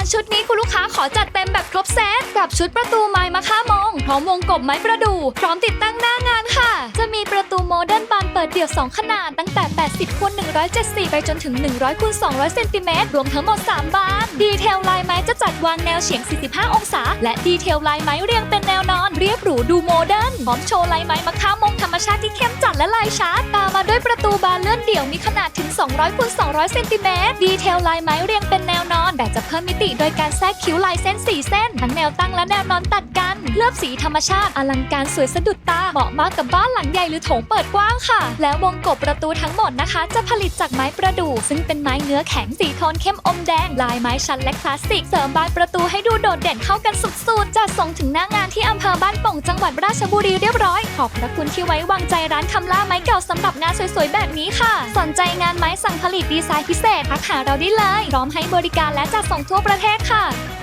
านชุดนี้คุณลูกค้าขอจัดเต็มแบบครบเซตกับชุดประตูไม้มะค่ามงพร้อมวงกบไม้ประดู่พร้อมติดตั้งหน้างานค่ะ จะมีประตูโมเดิร์นบานเปิดเดี่ยว 2 ขนาด ตั้งแต่ 80คูณ174 ไปจนถึง 100คูณ200เซนติเมตรรวมทั้งหมด 3 บาน ดีเทลลายไม้จะจัดวางแนวเฉียง 45 องศา และดีเทลลายไม้เรียงเป็นแนวนอน เรียบหรูดูโมเดิร์นพร้อมโชว์ลายไม้มะค่ามงธรรมชาติที่เข้มจัดและลายชาร์ตตามมาด้วยประตูบานเลื่อนเดี่ยวมีขนาดถึง 200คูณ200เซนติเมตรดีเทลลายไม้เรียงเป็นแนวนอน ติโดยการแทรกคิ้วลายเส้น 4 เส้น ทั้งแนวตั้งและแนวนอนตัดกันเลือบสีธรรมชาติอลังการสวยสะดุดตาเหมาะมากกับบ้านหลังใหญ่หรือโถงเปิดกว้างค่ะ แล้ววงกบประตูทั้งหมดนะคะ จะผลิตจากไม้ประดู่ซึ่งเป็นไม้เนื้อแข็งสีโทนเข้มอมแดง ลายไม้ชันและคลาสสิก เสริมบานประตูให้ดูโดดเด่นเข้ากันสุดๆจัดส่งถึงหน้างานที่อำเภอบ้านโป่งจังหวัดราชบุรีเรียบร้อยขอบพระคุณที่ไว้วางใจร้านคำล่าไม้เก่าสำหรับงานสวยๆแบบนี้ค่ะ สนใจงานไม้สั่งผลิตดีไซน์พิเศษทักหาเราได้เลยพร้อมให้บริการและจัดส่งทั่วประเทศค่ะ